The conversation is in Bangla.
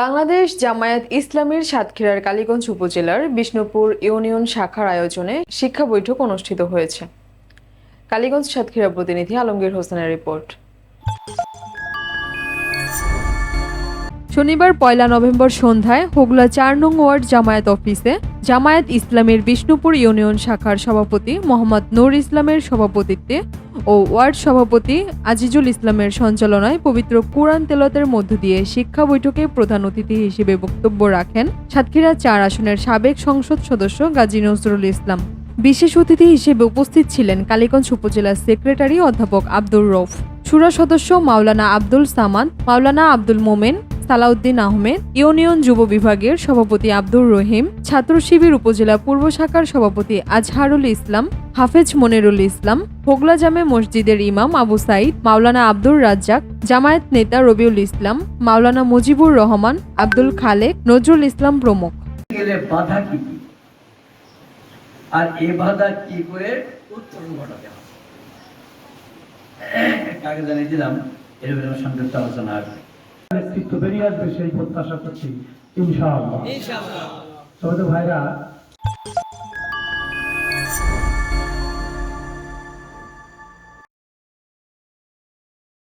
বাংলাদেশ জামায়াত ইসলামীর সাতক্ষীরার কালীগঞ্জ উপজেলার বিষ্ণুপুর ইউনিয়ন শাখার আয়োজনে শিক্ষা বৈঠক অনুষ্ঠিত হয়েছে। কালীগঞ্জ সাতক্ষীরা প্রতিনিধি আলমগীর হোসেনের রিপোর্ট। শনিবার পয়লা নভেম্বর সন্ধ্যায় হোগলা চার নং ওয়ার্ড জামায়াত অফিসে জামায়াত ইসলামের বিষ্ণুপুর ইউনিয়ন শাখার সভাপতি মোহাম্মদ নূর ইসলামের সভাপতিত্বে ও ওয়ার্ড সভাপতি আজিজুল ইসলামের সঞ্চালনায় পবিত্র কোরআন তেলতের মধ্য দিয়ে শিক্ষা বৈঠকে প্রধান অতিথি হিসেবে বক্তব্য রাখেন সাতক্ষীরা চার আসনের সাবেক সংসদ সদস্য গাজী নজরুল ইসলাম। বিশেষ অতিথি হিসেবে উপস্থিত ছিলেন কালীগঞ্জ উপজেলার সেক্রেটারি অধ্যাপক আব্দুর রৌফ সুরা সদস্য মাওলানা আব্দুল সামাদ, মাওলানা আব্দুল মোমেন সালাউদ্দিন আহমেদ, ইউনিয়ন যুব বিভাগের সভাপতি আব্দুর রহিম, ছাত্র শিবির উপজেলা পূর্ব শাখার সভাপতি আজহারুল ইসলাম, হাফেজ মনিরুল ইসলাম, হোগলা জামে মসজিদের ইমাম আবু সাইদ, মাওলানা আব্দুর রাজ্জাক, জামায়াত নেতা রবিউল ইসলাম, মাওলানা মুজিবুর রহমান, আব্দুল খালেক, নজরুল ইসলাম প্রমুখ। আর এ বাধা কি করে উত্তরণ ঘটাতে হবে? কাকে জানিয়ে দিলাম এর সংক্ষিপ্ত আলোচনা আসবে নেতৃত্ব বেরিয়ে আসবে সেই প্রত্যাশা করছি। ইনশাআল্লাহ। তবে ভাইরা